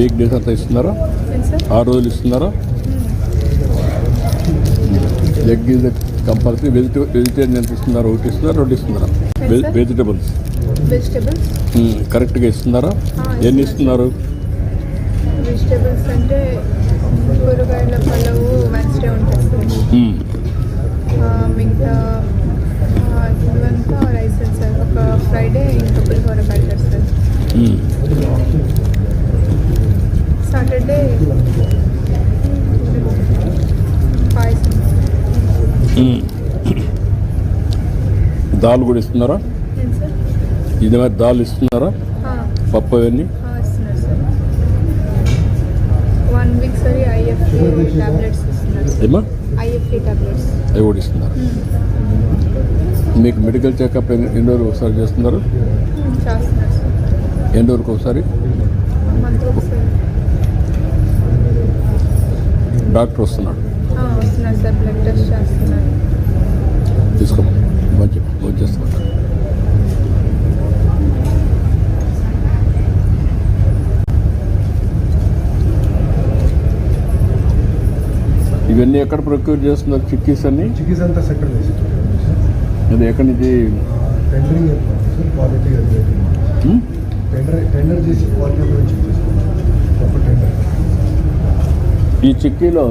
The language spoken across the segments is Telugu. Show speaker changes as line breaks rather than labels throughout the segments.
వీక్ డేస్ అంతా ఇస్తున్నారా? ఆరు రోజులు ఇస్తున్నారా? Egg is compulsory vegeta vegetarian ఎంత ఇస్తున్నారు? ఒకటి ఇస్తున్నారా? రెండు ఇస్తున్నారా. వెజిటబుల్స్. కరెక్ట్గా ఇస్తున్నారా?
Ah,
ఎన్ని ఇస్తున్నారు? మ్మ్.
ఆ, మిగతా రైస్ సార్ ఒక ఫ్రైడే ఇంకా పులిహోర పెడతారు సార్
దాల్ కూడా ఇస్తున్నారా? ఇది మరి దాల్ ఇస్తున్నారా? పప్పు అవన్నీ? ఏమా? అవి కూడా ఇస్తున్నారు? మీకు మెడికల్ చెకప్ ఎన్ని రోజులు ఒకసారి చేస్తున్నారు? ఎన్ని రోజులకు ఒకసారి? డాక్టర్ వస్తున్నాడు.
ఆ,
ఇవన్నీ ఎక్కడ ప్రొక్యూర్ చేస్తున్నారు? చిక్కీస్ అన్ని?
చిక్కీస్ అంతా సెంట్రల్
ఇది ఎక్కడి నుంచి?
Tendering quality? టెండర్ టెండర్ చేసి క్వాలిటీ గురించి
ఈ చిక్కీలో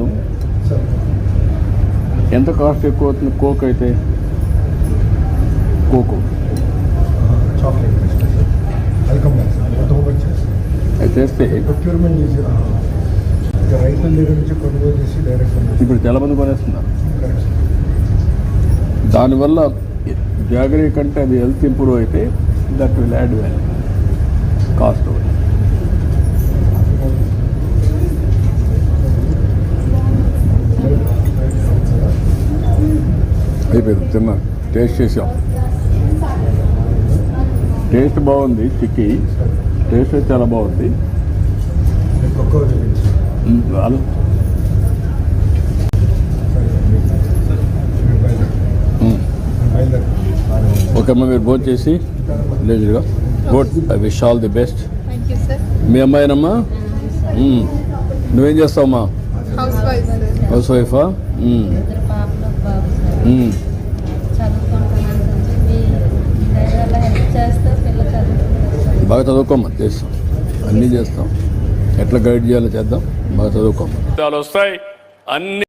ఎంత కాస్ట్ ఎక్కువ అవుతుంది? కోక్ అయితే? కోకో. ఇప్పుడు చాలా మంది కొనేస్తున్నారు దానివల్ల జాగరీ కంటే అది హెల్త్ ఇంప్రూవ్ అయితే that will add value cost అయిపోయింది. తిన్నా. టేస్ట్ చేసాం. టేస్ట్ బాగుంది చిక్కీ. టేస్ట్ చాలా బాగుంది. ఉమ్. ఓకే అమ్మ మీరు భోజనం చేసి లేజుగా good I wish all the best మీ అమ్మాయినమ్మా? మ్మ్. నువ్వేం చేస్తావమ్మా?
హౌస్ వైఫ్
బాగా చదువుకోమని చేస్తాం. అన్నీ చేస్తాం. ఎట్లా గైడ్ చేయాలో చేద్దాం బాగా చదువుకోమని.
వస్తాయి. అన్ని